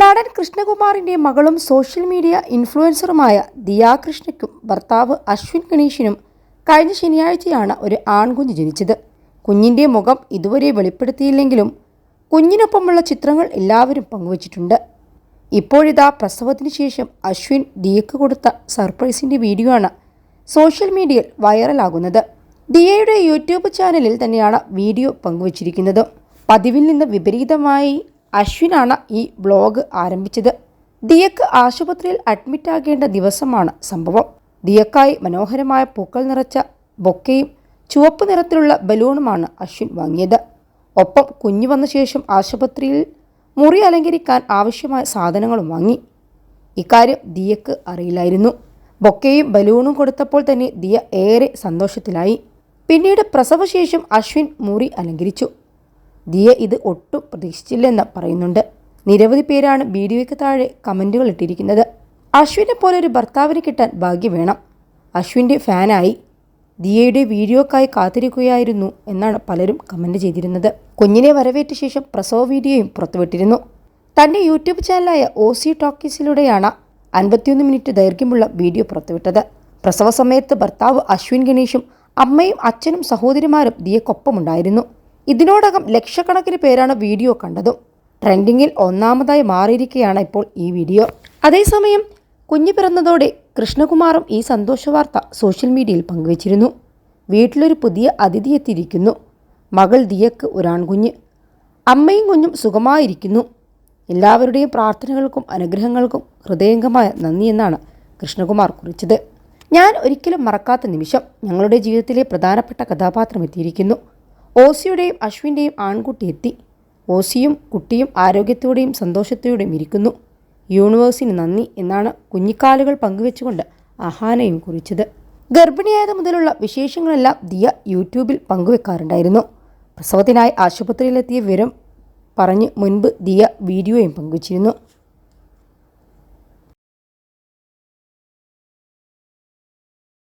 നടൻ കൃഷ്ണകുമാറിന്റെ മകളും സോഷ്യൽ മീഡിയ ഇൻഫ്ലുവൻസറുമായ ദിയാ കൃഷ്ണയ്ക്കും ഭർത്താവ് അശ്വിൻ ഗണേഷിനും കഴിഞ്ഞ ശനിയാഴ്ചയാണ് ഒരു ആൺകുഞ്ഞ് ജനിച്ചത്. കുഞ്ഞിന്റെ മുഖം ഇതുവരെ വെളിപ്പെടുത്തിയില്ലെങ്കിലും കുഞ്ഞിനൊപ്പമുള്ള ചിത്രങ്ങൾ എല്ലാവരും പങ്കുവച്ചിട്ടുണ്ട്. ഇപ്പോഴിതാ പ്രസവത്തിന് ശേഷം അശ്വിൻ ദിയയ്ക്ക് കൊടുത്ത സർപ്രൈസിന്റെ വീഡിയോ ആണ് സോഷ്യൽ മീഡിയയിൽ വൈറലാകുന്നത്. ദിയയുടെ യൂട്യൂബ് ചാനലിൽ തന്നെയാണ് വീഡിയോ പങ്കുവച്ചിരിക്കുന്നത്. പതിവിൽ നിന്ന് വിപരീതമായി അശ്വിനാണ് ഈ ബ്ലോഗ് ആരംഭിച്ചത്. ദിയക്ക് ആശുപത്രിയിൽ അഡ്മിറ്റ് ആകേണ്ട ദിവസമാണ് സംഭവം. ദിയക്കായി മനോഹരമായ പൂക്കൾ നിറച്ച ബൊക്കയും ചുവപ്പ് നിറത്തിലുള്ള ബലൂണുമാണ് അശ്വിൻ വാങ്ങിയത്. ഒപ്പം കുഞ്ഞു വന്ന ശേഷം ആശുപത്രിയിൽ മുറി അലങ്കരിക്കാൻ ആവശ്യമായ സാധനങ്ങളും വാങ്ങി. ഇക്കാര്യം ദിയക്ക് അറിയില്ലായിരുന്നു. ബൊക്കയും ബലൂണും കൊടുത്തപ്പോൾ തന്നെ ദിയ ഏറെ സന്തോഷത്തിലായി. പിന്നീട് പ്രസവശേഷം അശ്വിൻ മുറി അലങ്കരിച്ചു. ദിയ ഇത് ഒട്ടും പ്രതീക്ഷിച്ചില്ലെന്ന് പറയുന്നുണ്ട്. നിരവധി പേരാണ് വീഡിയോയ്ക്ക് താഴെ കമന്റുകൾ ഇട്ടിരിക്കുന്നത്. അശ്വിനെ പോലെ ഒരു ഭർത്താവിന് കിട്ടാൻ ഭാഗ്യം വേണം. അശ്വിന്റെ ഫാനായി ദിയയുടെ വീഡിയോക്കായി കാത്തിരിക്കുകയായിരുന്നു എന്നാണ് പലരും കമന്റ് ചെയ്തിരുന്നത്. കുഞ്ഞിനെ വരവേറ്റ ശേഷം പ്രസവ വീഡിയോയും പുറത്തുവിട്ടിരുന്നു. തന്റെ യൂട്യൂബ് ചാനലായ ഒ സി ടോക്കീസിലൂടെയാണ് അൻപത്തിയൊന്ന് മിനിറ്റ് ദൈർഘ്യമുള്ള വീഡിയോ പുറത്തുവിട്ടത്. പ്രസവ സമയത്ത് ഭർത്താവ് അശ്വിൻ ഗണേഷും അമ്മയും അച്ഛനും സഹോദരിമാരും ദിയക്കൊപ്പമുണ്ടായിരുന്നു. ഇതിനോടകം ലക്ഷക്കണക്കിന് പേരാണ് വീഡിയോ കണ്ടതും. ട്രെൻഡിങ്ങിൽ ഒന്നാമതായി മാറിയിരിക്കുകയാണ് ഇപ്പോൾ ഈ വീഡിയോ. അതേസമയം കുഞ്ഞു പിറന്നതോടെ കൃഷ്ണകുമാറും ഈ സന്തോഷ വാർത്ത സോഷ്യൽ മീഡിയയിൽ പങ്കുവച്ചിരുന്നു. വീട്ടിലൊരു പുതിയ അതിഥി എത്തിയിരിക്കുന്നു. മകൾ ദിയക്ക് ഒരാൺകുഞ്ഞ് അമ്മയും കുഞ്ഞും സുഖമായിരിക്കുന്നു. എല്ലാവരുടെയും പ്രാർത്ഥനകൾക്കും അനുഗ്രഹങ്ങൾക്കും ഹൃദയംഗമായ നന്ദി എന്നാണ് കൃഷ്ണകുമാർ കുറിച്ചത്. ഞാൻ ഒരിക്കലും മറക്കാത്ത നിമിഷം ഞങ്ങളുടെ ജീവിതത്തിലെ പ്രധാനപ്പെട്ട കഥാപാത്രം എത്തിയിരിക്കുന്നു. ഓസിയുടെയും അശ്വിന്റെയും ആൺകുട്ടി എത്തി. ഓസിയും കുട്ടിയും ആരോഗ്യത്തോടെയും സന്തോഷത്തോടെയും ഇരിക്കുന്നു. യൂണിവേഴ്സിന് നന്ദി എന്നാണ് കുഞ്ഞിക്കാലുകൾ പങ്കുവെച്ചുകൊണ്ട് അഹാനയും കുറിച്ചത്. ഗർഭിണിയായത് മുതലുള്ള വിശേഷങ്ങളെല്ലാം ദിയ യൂട്യൂബിൽ പങ്കുവെക്കാറുണ്ടായിരുന്നു. പ്രസവത്തിനായി ആശുപത്രിയിലെത്തിയ വിവരം പറഞ്ഞ് മുൻപ് ദിയ വീഡിയോയും പങ്കുവച്ചിരുന്നു.